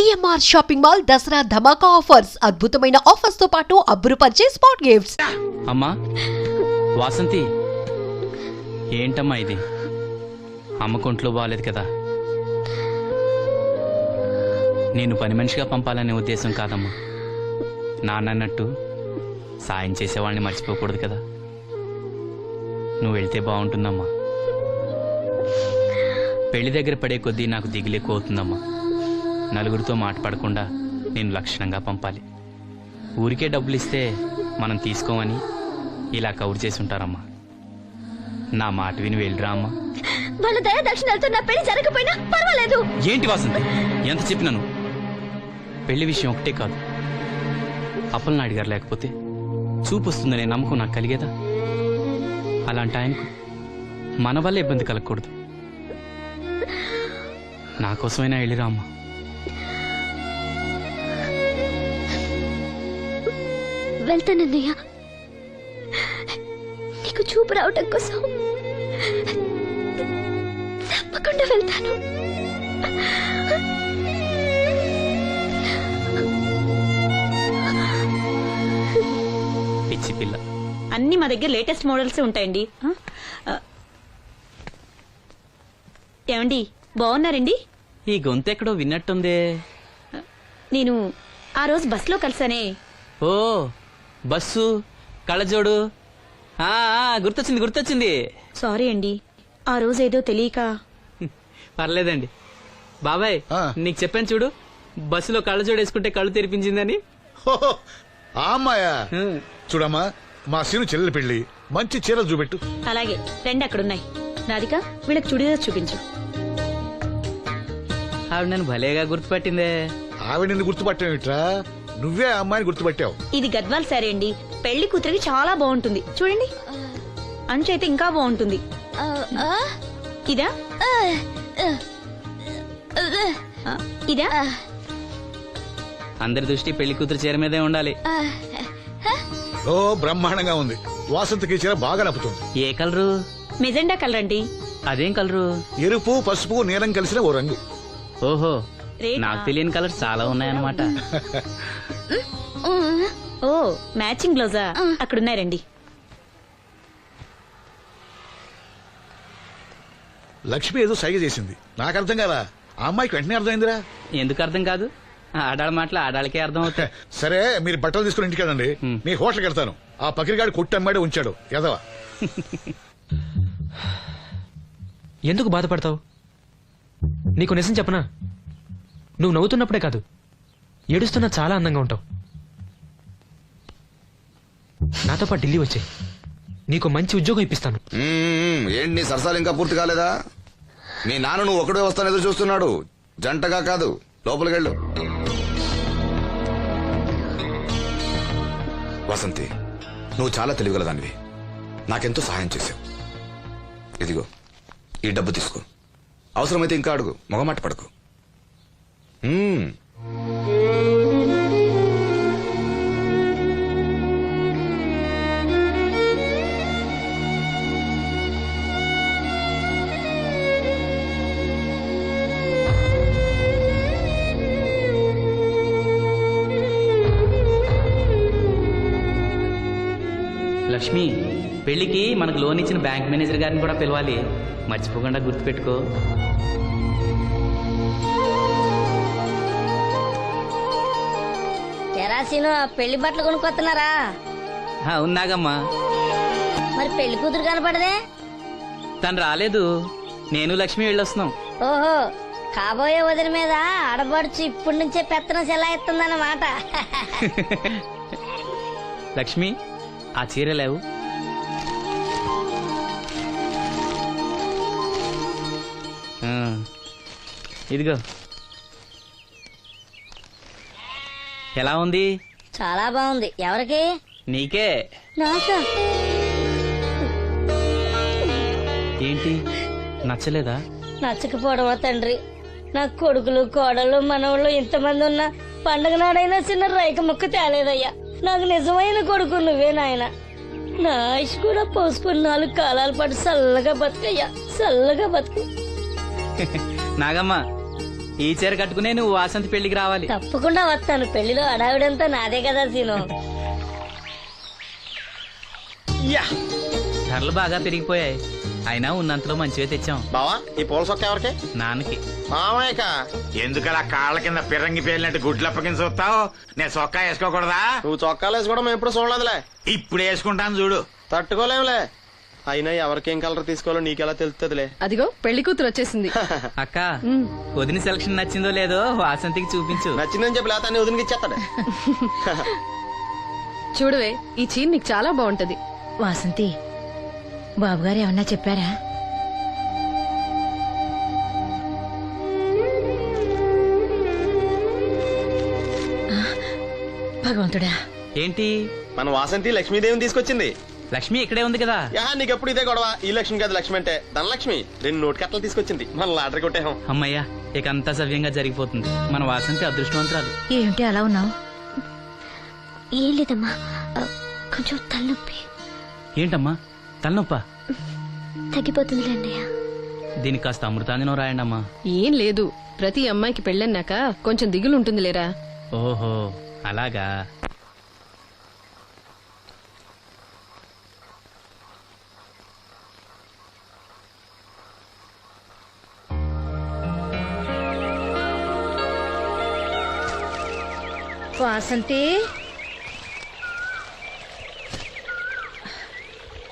CMR shopping mall Dasara ధమాకా offers. అద్భుతమైన ఆఫర్స్తో పాటు అబ్బురుపరిచే స్పాట్ గిఫ్ట్స్. అమ్మా వాసంతి. ఏంటమ్మా ఇది? అమ్మకొంట్లో బాగాలేదు కదా. నేను పని మనిషిగా పంపాలనే ఉద్దేశం కాదమ్మా. నాన్నన్నట్టు సాయం చేసేవాళ్ళని మర్చిపోకూడదు కదా. నువ్వు వెళ్తే బాగుంటుందమ్మా. పెళ్ళి దగ్గర పడే కొద్దీ నాకు దిగులు ఎక్కువ అవుతుందమ్మా నలుగురితో మాట పడకుండా నేను లక్షణంగా పంపాలి. ఊరికే డబ్బులు ఇస్తే మనం తీసుకోమని ఇలా కవర్ చేసి ఉంటారమ్మా నా మాట విని వెళ్ళిరా అమ్మా. వాళ్ళ దయ దక్షిణాలతో నా పెళ్ళి జరగకపోయినా పర్వాలేదు. ఏంటి వాసంతి? ఎంత చెప్పినాను? పెళ్ళి విషయం ఒకటే కాదు. అప్పలనాయుడు గారు లేకపోతే చూపు వస్తుందనే నమ్మకం నాకు కలిగేదా? అలాంటి ఆయనకు మన వల్ల ఇబ్బంది కలగకూడదు. నా కోసమైనా వెళ్ళిరా అమ్మా. వెళ్తానన్నయ్య. నీకు చూపు రావటం కోసం తప్పకుండా వెళ్తాను. పిచ్చి పిల్ల. అన్ని మా దగ్గర లేటెస్ట్ మోడల్స్ ఉంటాయండి. ఆ? ఏమండి బాగున్నారండి? ఈ గొంతు ఎక్కడో విన్నట్టుందే. నేను ఆ రోజు బస్సులో కలిసానే ఓ బస్సు కళ్ళజోడు. ఆ, ఆ, గుర్తొచ్చింది గుర్తొచ్చింది. సారీ అండి. ఆ రోజు ఏదో తెలియక. పర్లేదండి. బాబాయ్ ఆ. నీకు చెప్పాను చూడు బస్సులో కళ్ళజోడు వేసుకుంటే కళ్ళు తెరిపించిందని. హోహో, ఆ అమ్మాయా? హ్మ్. చూడమ్మా మా సీను చెల్లెలి పెళ్ళి మంచి చీరలు చూపెట్టు. అలాగే రెండు అక్కడున్నాయి. రాధిక వీళ్ళకి చుడిదార్ చూపించు. ఆవిడ నన్ను భలేగా గుర్తుపట్టిందే. ఆవిడ నిన్ను గుర్తుపట్టావిట్రా నువ్వే ఆ అమ్మాయిని గుర్తుపట్టావు. ఇది గద్వాల్ సారీ అండి. పెళ్ళి కూతురికి చాలా బాగుంటుంది. చూడండి. అంచు అయితే ఇంకా బాగుంటుంది. ఇదా? ఆ, ఇదా? అందరి దృష్టి పెళ్ళి కూతురు చీర మీదే ఉండాలి. ఓ బ్రహ్మాండంగా ఉంది. వాసంతకి చీర బాగా నప్పుతుంది. ఏ కలరు? మెజెండా కలర్ అండి అదేం కలరు? ఎరుపు పసుపు నీలం కలిసిన ఓ రంగు. ఓహో? నాకు తెలియని కలర్స్ చాలా ఉన్నాయన్నమాట. ఓ మ్యాచింగ్ బ్లౌజా? అక్కడున్నాయి రండి. లక్ష్మి ఏదో సైగ చేసింది. నాకు అర్థం కాలా? ఆ అమ్మాయికి వెంటనే అర్థమైందిరా. ఎందుకు అర్థం కాదు? ఆడాళ్ళ మాటలు ఆడాళ్ళకే అర్థం అవుతాయి. సరే మీరు బట్టలు తీసుకుని ఇంటికి వెళ్ళండి. నీ హోటల్కి వెళ్తాను. ఆ పకిరిగాడు కొట్టి అమ్మాడే ఉంచాడు. ఎదవా? ఎందుకు బాధపడతావు? నీకు నిజం చెప్పనా? నువ్వు నవ్వుతున్నప్పుడే కాదు. ఏడుస్తున్నా చాలా అందంగా ఉంటావు. నాతో పాటు ఢిల్లీ వచ్చాయి నీకు మంచి ఉద్యోగం ఇప్పిస్తాను. మ్మ్, ఏంటి నీ సరసాలు ఇంకా పూర్తి కాలేదా? మీ నాన్న నువ్వు ఒకడే వస్తాను ఎదురు చూస్తున్నాడు. జంటగా కాదు. లోపలికెళ్ళు వసంతి నువ్వు చాలా తెలివిగలదానివి నాకెంతో సహాయం చేశావు. ఇదిగో ఈ డబ్బు తీసుకో. అవసరమైతే ఇంకా అడుగు. మొగమాట పడకు. Hmm. లక్ష్మి పెళ్ళికి మనకు లోన్ ఇచ్చిన బ్యాంక్ మేనేజర్ గారిని కూడా పిలవాలి. మర్చిపోకుండా గుర్తుపెట్టుకో. ఎరాసీను పెళ్ళి బట్టలు కొనుక్కొస్తున్నారా? ఆ, ఉన్నాగమ్మా. మరి పెళ్ళి కూతురు కనపడదే? తను రాలేదు. నేను లక్ష్మి వెళ్ళొస్తున్నాం. ఓహో కాబోయే వదిన మీద ఆడబడుచు ఇప్పటి నుంచే పెత్తనం సెలా ఎత్తుందన్నమాట లక్ష్మి ఆ చీర లేవు. ఇదిగో. ఎలా ఉంది? చాలా బాగుంది. ఎవరికి? నీకే. నాకా? ఏంటి? నచ్చలేదా? నచ్చకపోవడమా తండ్రి? నా కొడుకులు కోడలు మనవాళ్ళు ఇంతమంది ఉన్నా పండగ నాడైనా చిన్న రైక ముక్క తేలేదయ్యా. నాకు నిజమైన కొడుకు నువ్వే నాయన. నా ఆయుష్ కూడా పోసుకుని నాలుగు కాలాల పాటు చల్లగా బతుకయ్యా. చల్లగా బతుకు. నాగమ్మ ఈ చీర కట్టుకునే నువ్వు వాసంతి పెళ్ళికి రావాలి. తప్పకుండా వస్తాను. పెళ్ళిలో అడావిడంతా నాదే కదా సీను. ధరలు బాగా పెరిగిపోయాయి. అయినా ఉన్నంతలో మంచివే తెచ్చాం. బావా ఈ పూల సొక్క ఎవరికి? నాన్నకి. మామయ్యక? ఎందుకలా కాళ్ళ కింద పిరంగి పేలినట్టు గుడ్లు అప్పకించి చూస్తావు? నేను సొక్కా వేసుకోకూడదా? నువ్వు చొక్కాలు వేసుకోవడం ఎప్పుడు చూడలేదులే. ఇప్పుడు వేసుకుంటాను చూడు. తట్టుకోలేములే. అయినా ఎవరికేం కలర్ తీసుకోవాలో నీకెలా తెలుస్తుందిలే అదిగో పెళ్ళి కూతురు వచ్చేసింది. అక్క వదిన సెలక్షన్ నచ్చిందో లేదో వాసంతికి చూపించు. నచ్చిందని చెప్పి లేత వదిలికి ఇచ్చేస్తాడు చూడవే ఈ చీర నీకు చాలా బాగుంటది. వాసంతి బాబుగారు ఏమన్నా చెప్పారా? భగవంతుడా. ఏంటి? మన వాసంతి లక్ష్మీదేవిని తీసుకొచ్చింది. లక్ష్మి ఇక్కడే ఉంది కదా. యా నీకెప్పుడు ఇదే గొడవ? ఈ లక్ష్మి కాదు లక్ష్మి అంటే ధనలక్ష్మి. రెండు నోటు కట్టలు తీసుకొచ్చింది. మన లాటరీ కొట్టేహం అమ్మయ్యా ఇక అంతా సవ్యంగా జరిగిపోతుంది. మన వాసంతి అదృష్టవంతురాలు. ఏమిటి అలా ఉన్నావు? ఏం లేదమ్మా. కొంచెం తలనొప్పి. ఏంటమ్మా? తలనొప్ప? తగ్గిపోతుంది అన్నయ్య. దీనికి కాస్త అమృతాంజనం రాయండి అమ్మా ఏం లేదు. ప్రతి అమ్మాయికి పెళ్ళన్నాక కొంచెం దిగులు ఉంటుంది లేరా ఓహో అలాగా. వాసంతి?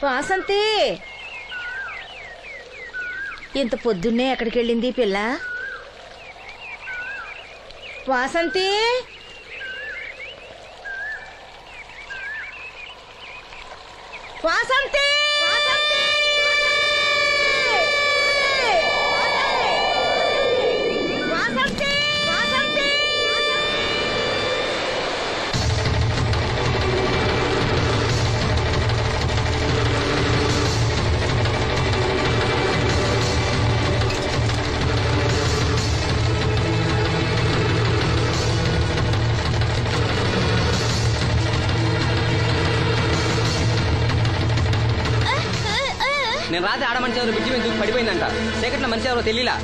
వాసంతి? ఇంత పొద్దున్నే ఎక్కడికి వెళ్ళింది పిల్ల? వాసంతి? వాసంతి! పడిపోయిందంట చీకట్లో మనిషి ఎవరో తెలియలా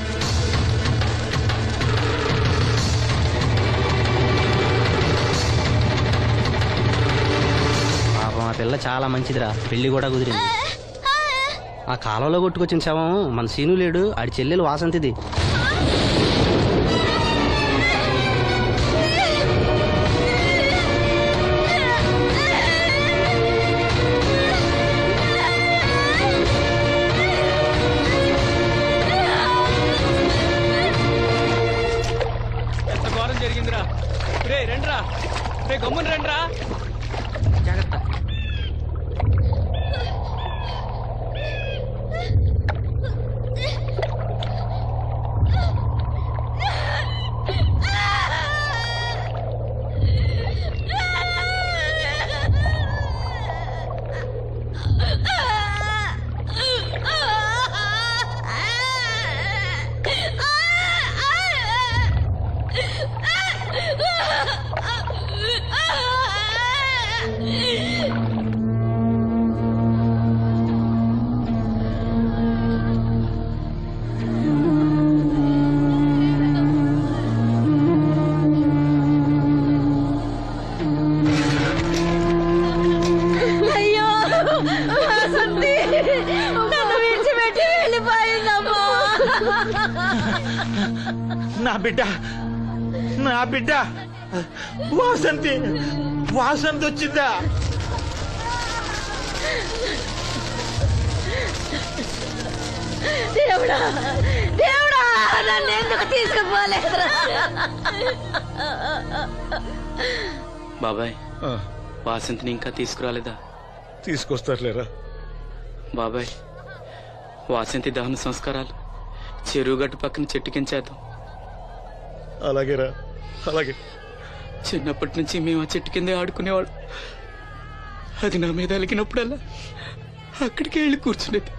పాపం ఆ పిల్ల చాలా మంచిదిరా. పెళ్ళి కూడా కుదిరింది. ఆ కాలంలో కొట్టుకొచ్చిన శవం మన సీను లేడు ఆడి చెల్లెలు వాసంతిది. గమ్మున రండిరా. బిడ్డ. వాసంతి వాసంతి వచ్చిందా? దేవుడా దేవుడా నన్ను ఎందుకు తీసుకుపోలేదురా బాబాయ్ వాసంతిని ఇంకా తీసుకురాలేదా? తీసుకొస్తారులేరా? బాబాయ్ వాసంతి దహన సంస్కారాలు చెరువు గట్టు పక్కన చెట్టు కించేద్దాం అలాగేరా. అలాగే. చిన్నప్పటి నుంచి మేము ఆ చెట్టు కిందే ఆడుకునేవాడు అది నా మీద అలిగినప్పుడల్లా అక్కడికి వెళ్ళి కూర్చునేది.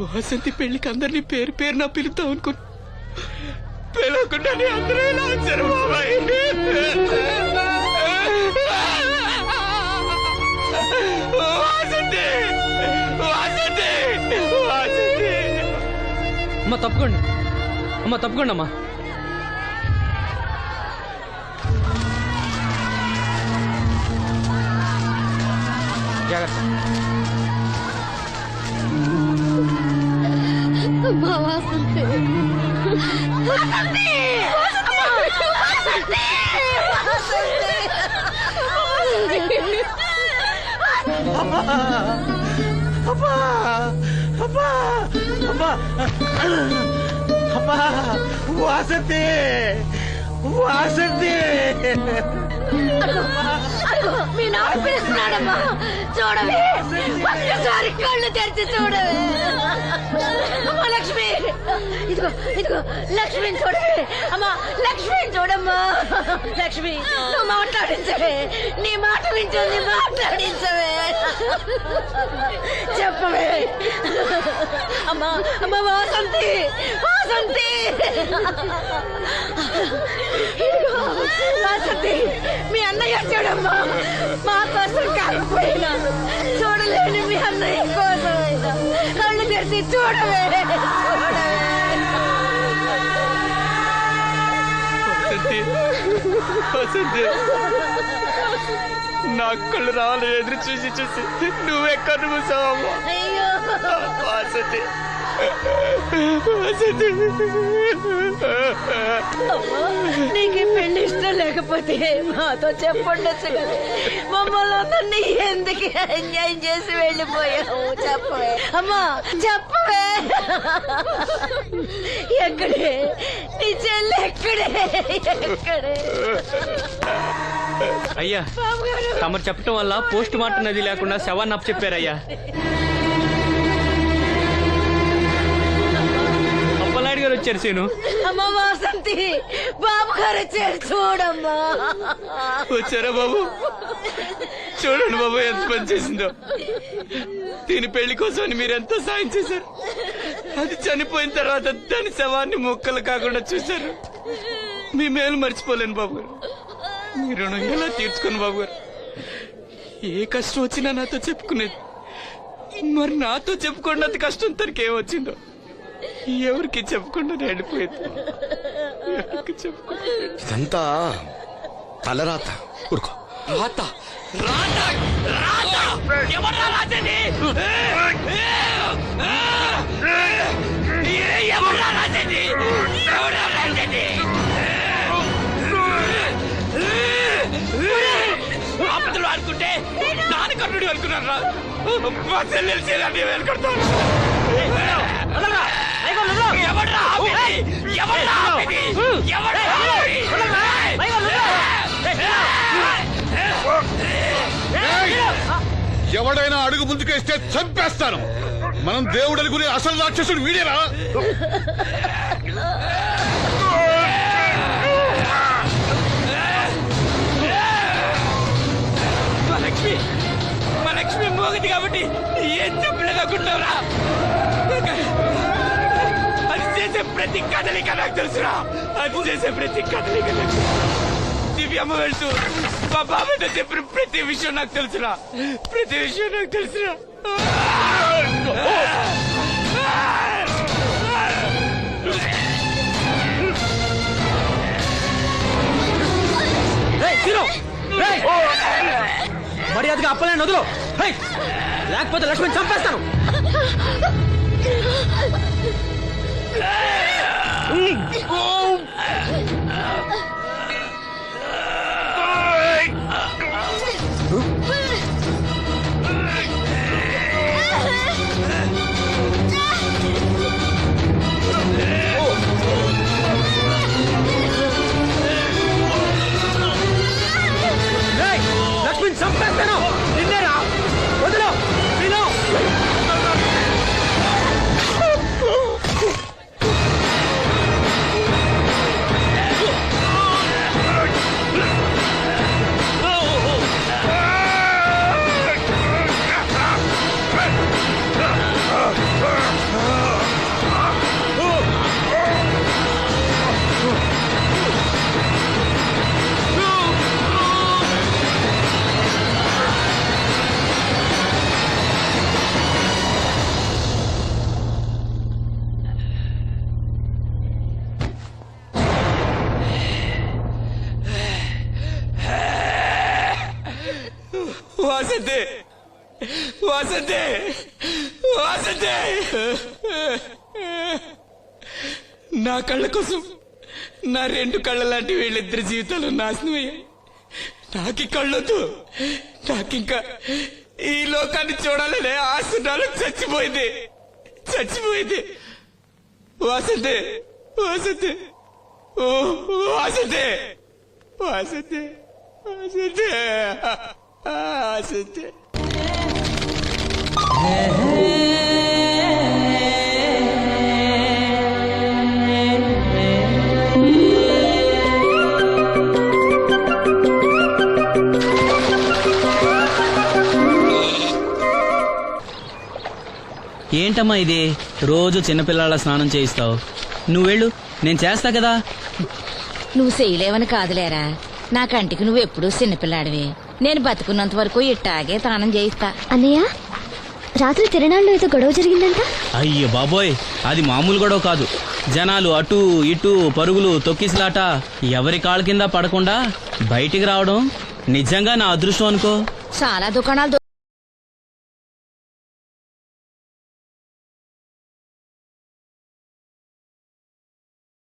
వాసంతి పెళ్ళికి అందరినీ పేరు పేరు నా పిలుద్దాం అనుకుని పిలవకుండానే అందరూ ఎలా వచ్చారు బాబాయ్? తప్పుకోండి. అమ్మ తప్పుకోండి అమ్మా జాగ్రత్త అబ్బా! అబ్బా! అబ్బా! అబ్బా! అబ్బా! వాసంతి! వాసంతి! మీ నాన్న పిలుస్తున్నాడమ్మా చూడవే. ఒక్కసారి కళ్ళు తెరిచి చూడవే. అమ్మా లక్ష్మి. ఇదిగో ఇదిగో లక్ష్మిని చూడవే. అమ్మా లక్ష్మిని చూడమ్మా. లక్ష్మి నువ్వు మాట్లాడించవే. నీ మాట వింటుంది మాట్లాడించవే చెప్పవే. అమ్మా అమ్మ వాసంతి. వాసంతి! వాసంతి మీ అన్నయ్య చూడమ్మా మా కోసం కాకపోయినా చూడలేని మీ అన్నయ్య కోసమైనా. కళ్ళు తెరిచి చూడవే వసంతి నా కళ్ళు రావాలి ఎదురు చూసి చూసి మూసావమ్మా. వసంతి వసంతి. అమ్మా, నీకు పెళ్ళి ఇష్టం లేకపోతే మాతో చెప్పండొచ్చు కదా. మమ్మల్ని అందరినీ ఎందుకు ఎంజాయ్ చేసి వెళ్ళిపోయావు? చెప్పవే. అమ్మా చెప్పవే. ఎక్కడే? నీ చెల్లి ఎక్కడే? ఎక్కడే? అయ్యా తమరు చెప్పటం వల్ల పోస్ట్ మార్టం నది లేకుండా శవాన్ని అప్పు చెప్పారయ్యా వచ్చారు సీను. అమ్మ వాసంతి బాబు గారు వచ్చారు చూడమ్మా. వచ్చారా బాబు? చూడండి బాబు ఎంత పని చేసిందో. దీని పెళ్ళి కోసం మీరు ఎంతో సాయం చేశారు. అది చనిపోయిన తర్వాత దాని శవాన్ని ముక్కలు కాకుండా చూశారు. మీ మేలు మర్చిపోలేను బాబు గారు. మీ రుణం ఎలా తీర్చుకోను బాబు గారు? ఏ కష్టం వచ్చినా నాతో చెప్పుకునేది. మరి నాతో చెప్పుకున్నంత కష్టం తనకి ఏమొచ్చిందో ఎవరికి చెప్పకుండా వెళ్ళిపోయింది ఎవరికి చెప్పకుండా ఇదంతా తలరాత ఊరుకో రాత రాత రాత ఎవరా అనుకుంటే కర్ణుడు అనుకున్నారా మా చెల్లెలు వెళ్ళుకుంటాను ఎవడ్రా ఎవడైనా అడుగు ముందుకేస్తే చంపేస్తాను. మనం దేవుడు అనుకునే అసలు రాక్షసుడు వీడేరా మా లక్ష్మి మా లక్ష్మి మోగది కాబట్టి ఏం చెప్పలేదనుకుంటున్నారా అది చేసే ప్రతి కదలిక నాకు తెలుసురా. అది చేసే ప్రతి కదలిక నాకు. దివ్యమ్మ వెళ్తూ మా బాబాయ్తో చెప్పిన ప్రతి విషయం నాకు తెలుసురా. ప్రతి విషయం నాకు తెలుసురా. మర్యాదగా అప్పలే నదులు లేకపోతే లక్ష్మణ్ చంపేస్తాను. లక్ష్మణ్ వాసంతి! వాసంతి! వాసంతి! నా కళ్ళ కోసం నా రెండు కళ్ళ లాంటి వీళ్ళిద్దరి జీవితాలు నాశనమయ్యాయి నాకి కళ్ళొద్దు. నాకింకా ఈ లోకాన్ని చూడాలనే ఆశ చచ్చిపోయింది. చచ్చిపోయింది. వాసంతి! వాసంతి! ఓ వాసంతి! వాసంతి! వాసంతి! ఏంటమ్మా ఇది? రోజు చిన్నపిల్లల స్నానం చేయిస్తావు. నువ్వు వెళ్ళు నేను చేస్తా కదా. నువ్వు చేయలేవని కాదులేరా. నా కంటికి నువ్వు ఎప్పుడూ చిన్నపిల్లాడివి. నేను బతుకున్నంత వరకు ఇట్టాగే తానం చేయిస్తా. అన్నయ్య రాత్రి తిరణాల్లో ఏదో గొడవ జరిగిందంట? అయ్యో బాబోయ్ అది మామూలు గొడవ కాదు. జనాలు అటు ఇటు పరుగులు తొక్కిసలాట ఎవరి కాళ్ళ కింద పడకుండా బయటికి రావడం నిజంగా నా అదృష్టం అనుకో. చాలా దుకాణాలు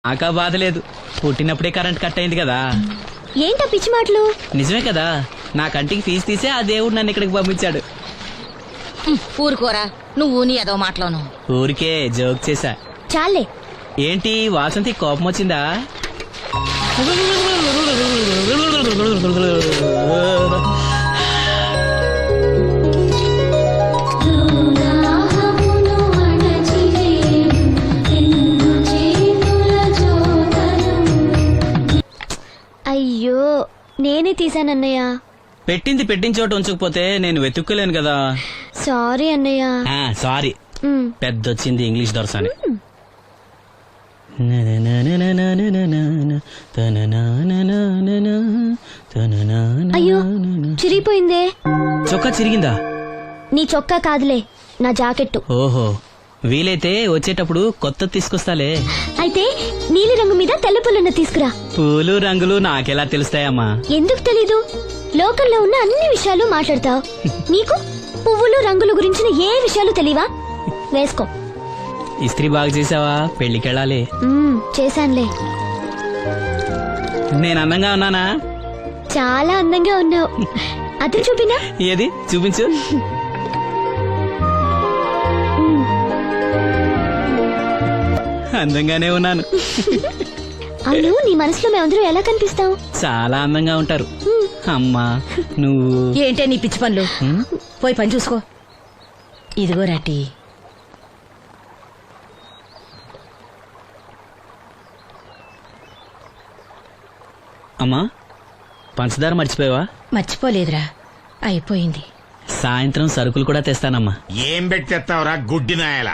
నాకా బాధ లేదు. పుట్టినప్పుడే కరెంట్ కట్ అయింది కదా. ఏంటా పిచ్చి మాటలు? నిజమే కదా. నా కంటికి ఫీజు తీసే ఆ దేవుడు నన్ను ఇక్కడికి పంపించాడు. ఊరుకోరా. నువ్వు నీ ఏదో మాటలోను. ఊరికే జోక్ చేశా. చాలే. ఏంటి వాసంతి కోపం వచ్చిందా? అయ్యో నేనే తీసానన్నయ్య పెట్టింది పెట్టిన చోట ఉంచకపోతే నేను వెతుక్కోలేను కదా. సారీ అన్నయ్య. ఆ, సారీ. ఉమ్, పెద్ద వచ్చింది ఇంగ్లీష్ దొరసాని అయ్యో చిరిగిపోయిందే. చొక్కా చిరిగిందా? నీ చొక్కా కాదులే నా జాకెట్టు. ఓహో. వీలైతే వచ్చేటప్పుడు కొత్త తీసుకొస్తాలే. అయితే నీలి రంగు మీద తెల్ల పుల్లన్న తీసుకురా. పూలు రంగులు నాకెలా తెలుస్తాయమ్మా? ఎందుకు తెలీదు? లోకల్లో ఉన్న అన్ని విషయాలు మాట్లాడతావు. నీకు పువ్వులు రంగుల గురించిన ఏ విషయాలు తెలియవా వేసుకో. ఇస్త్రీ బాగా చేసావా? పెళ్ళికెళ్ళాలి చేశానులే. నేను అందంగా ఉన్నానా? చాలా అందంగా ఉన్నావు. అతను చూపినా? ఏది? చూపించు. అందంగానే ఉన్నాను. అవును నీ మనసులో మేమందరం ఎలా కనిపిస్తాం? చాలా అందంగా ఉంటారు. అమ్మా నువ్వు? ఏంటే నీ పిచ్చి పనులు? పోయి పని చూసుకో. ఇదిగో రాటి. అమ్మా పంచదార మర్చిపోయావా? మర్చిపోలేదురా. అయిపోయింది. సాయంత్రం సరుకులు కూడా తెస్తానమ్మా. ఏం పెట్టేస్తావురా గుడ్డి నాయల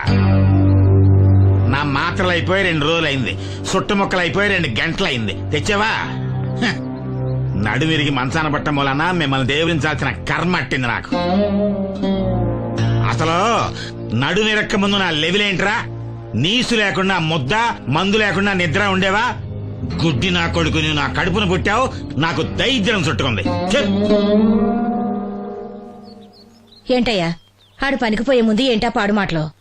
నా మాత్రలు అయిపోయి రెండు రోజులైంది. సుట్టుముక్కలు అయిపోయి రెండు గంటలైంది. తెచ్చావా? హ. నడుమిరిగి మంచాన పట్టం వలన మిమ్మల్ని దేవురించాల్సిన కర్మ అట్టింది నాకు. అసలు నడుమిరక్క ముందు నా లెవిలేంట్రా? నీసు లేకుండా ముద్ద మందు లేకుండా నిద్ర ఉండేవా? గుడ్డి నా కొడుకుని నా కడుపును పుట్టావు నాకు దైద్యం చుట్టుకుంది. ఏంటయ్యా? ఆడు పనికి పోయే ముందు ఏంటా పాడు మాటలు?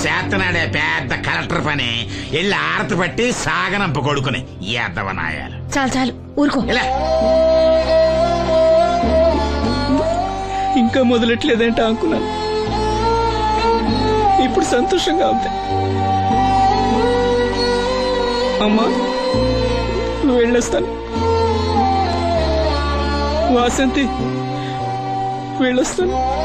ఆ చేతనాడే పెద్ద కలెక్టర్ పని. ఎల్లి ఆరతి పట్టి సాగనంప కొడుకుని. ఎద్దవనాయాలు చాలు చాలు. ఊరుకో. ఇలా ఇంకా మొదలెట్లేదంటే అనుకున్నాను. ఇప్పుడు సంతోషంగా ఉంది. అమ్మా నువ్వు వెళ్ళొస్తాను. వాసంతి వెళ్ళొస్తాను.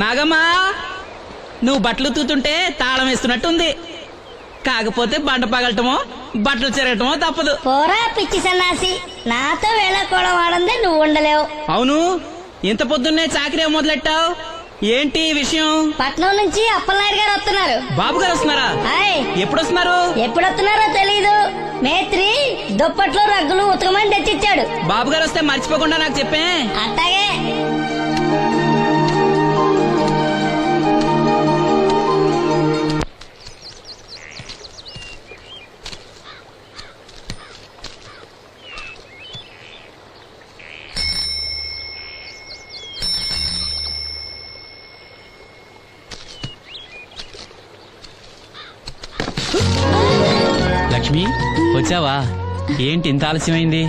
నాగమ్మా నువ్వు బట్టలు తూతుంటే తాళం వేస్తున్నట్టుంది. కాకపోతే బండ పగలటమో బట్టలు చెరగటమో తప్పదు. పోరా పిచ్చి సన్నాసి. నాతో వేళకోవడం ఆడందే నువ్వు ఉండలేవు. అవును ఇంత పొద్దున్నే చాకరీ మొదలెట్టావు? ఏంటి విషయం? పట్నం నుంచి అప్పలనాయుడు గారు వస్తున్నారు. బాబు గారు వస్తున్నారా? ఎప్పుడు వస్తున్నారు ఎప్పుడు వస్తున్నారో తెలీదు. మేత్రి దుప్పట్లో రగ్గులు ఉతకమని తెచ్చిచ్చాడు. బాబు గారు వస్తే మర్చిపోకుండా నాకు చెప్పే. అట్టాగే ఏంటి ఇంత ఆలస్యమైంది?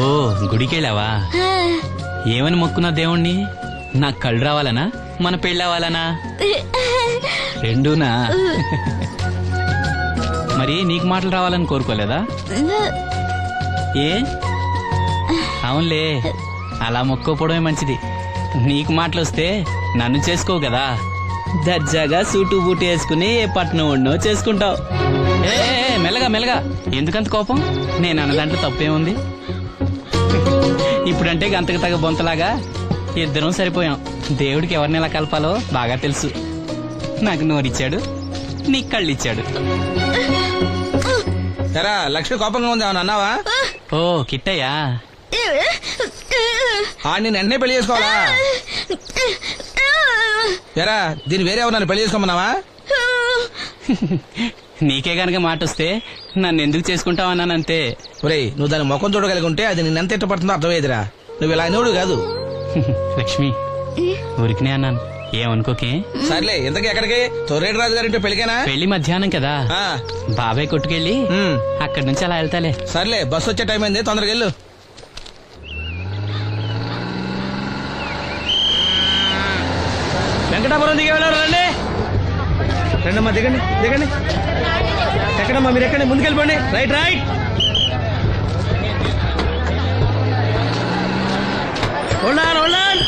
ఓ గుడికెళ్ళావా? ఏమని మొక్కున్నా దేవుణ్ణి? నాకు కళ్ళు రావాలనా? మన పెళ్ళవాలనా రెండూనా? మరి నీకు మాటలు రావాలని కోరుకోలేదా? ఏ? అవునులే. అలా మొక్కోపోవడమే మంచిది. నీకు మాటలు వస్తే నన్ను చేసుకోవు కదా. దర్జాగా సూటు బూటు వేసుకుని ఏ పట్నం ఉండో చేసుకుంటావు ఏ ఏ, ఏ, మెల్లగా మెల్లగా ఎందుకంత కోపం నేను అన్న దాంట్లో తప్పేముంది ఇప్పుడంటే గంతకు తగ్గ బొంతలాగా ఇద్దరం సరిపోయాం దేవుడికి ఎవరిని ఎలా కలపాలో బాగా తెలుసు నాకు నోరిచ్చాడు నీకు కళ్ళు ఇచ్చాడు ఎరా లక్ష్మి కోపంగా ఉంది ఏమన్నా అన్నావా ఓ కిట్టయ్యా ఆ నేను వెంటనే పెళ్ళి చేసుకోవాలా ఎరా దీన్ని వేరే ఎవరు పెళ్ళి చేసుకోమన్నావా? నీకే గనక మాట వస్తే నన్ను ఎందుకు చేసుకుంటావన్నానంతే ఒరేయ్ నువ్వు దాని ముఖం చూడగలిగి ఉంటే అది నిన్ను ఎంత ఇష్టపడుతుందో అర్థమయ్యేదిరా. నువ్వు ఇలా అనేవాడు కాదు. లక్ష్మి ఊరికినే అన్నాను. ఏమనుకోకే? సర్లే ఇంతకీ ఎక్కడికి? తొర్రేటి రాజు గారింటే పెళ్ళికేనా? పెళ్ళి మధ్యాహ్నం కదా. ఆ, బాబాయ్ కొట్టుకెళ్ళి. అక్కడి నుంచి అలా వెళ్తాలే. సర్లే బస్సు వచ్చే టైం అయింది తొందరగా వెళ్ళు. వెంకటాపురం దిగే వెళ్ళారు రండి. రండమ్మా దిగండి దిగండి. ఎక్కడమ్మా మీరు ఎక్కండి ముందుకెళ్ళిపోండి. Right right. హోల్డాన్ హోల్డాన్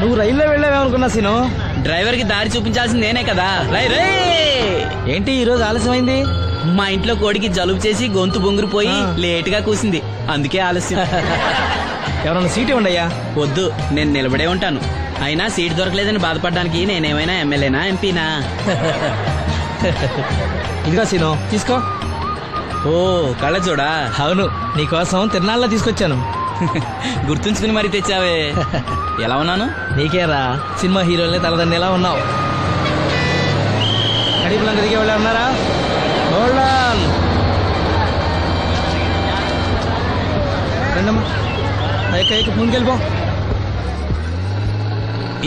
నువ్వు రైల్లో వెళ్ళావేమనుకున్నా సీను? డ్రైవర్కి దారి చూపించాల్సింది నేనే కదా. రై రే. ఏంటి ఈ రోజు ఆలస్యమైంది? మా ఇంట్లో కోడికి జలుబు చేసి గొంతు బొంగురుపోయి లేట్గా కూసింది. అందుకే ఆలస్యం. ఎవరన్నా సీట్ ఇవ్వండి అయ్యా? వద్దు నేను నిలబడే ఉంటాను. అయినా సీట్ దొరకలేదని బాధపడడానికి నేనేమైనా ఎమ్మెల్యేనా ఎంపీనా? ఇదిగో సీను తీసుకో. ఓ కళ్ళ చూడా అవును నీకోసం తిరునాళ్ళ తీసుకొచ్చాను. గుర్తుంచుకుని మరి తెచ్చావే. ఎలా ఉన్నాను? నీకేరా సినిమా హీరోల్ని తలదండి ఎలా ఉన్నావు కడిపులంక దిగే వాళ్ళు ఉన్నారా. రండమ్మా ఎక్క ముందుకెళ్ళిపో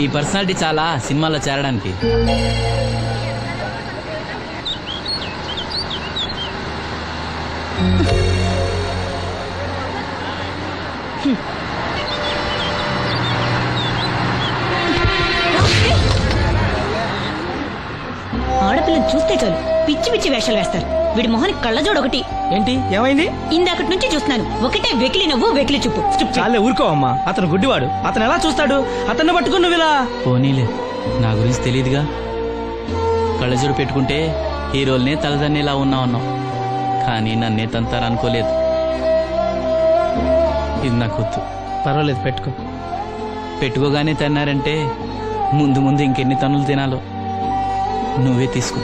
ఈ పర్సనాలిటీ చాలా సినిమాలో చేరడానికి. ఆడపిల్లని చూస్తే చాలు. పిచ్చి పిచ్చి వేషాలు వేస్తారు. వీడి మొహానికి కళ్ళజోడు ఒకటి. ఏంటి? ఏమైంది? ఇందాకటి నుంచి చూస్తున్నాను. ఒకటే వెకిలి నవ్వు వెకిలి చూపు. చాలే ఊరుకో అమ్మా. అతను గుడ్డివాడు. అతను ఎలా చూస్తాడు? అతన్ని పట్టుకుని నువ్వు ఇలా పోనీలే. నా గురించి తెలియదుగా కళ్ళజోడు పెట్టుకుంటే హీరోల్నే తలదన్నేలా ఉన్నా ఉన్నాం కానీ నన్నే తంతారనుకోలేదు. ఇది నాకు వద్దు. పర్వాలేదు పెట్టుకో. పెట్టుకోగానే తన్నారంటే ముందు ముందు ఇంకెన్ని తన్నులు తినాలో. నువ్వే తీసుకో.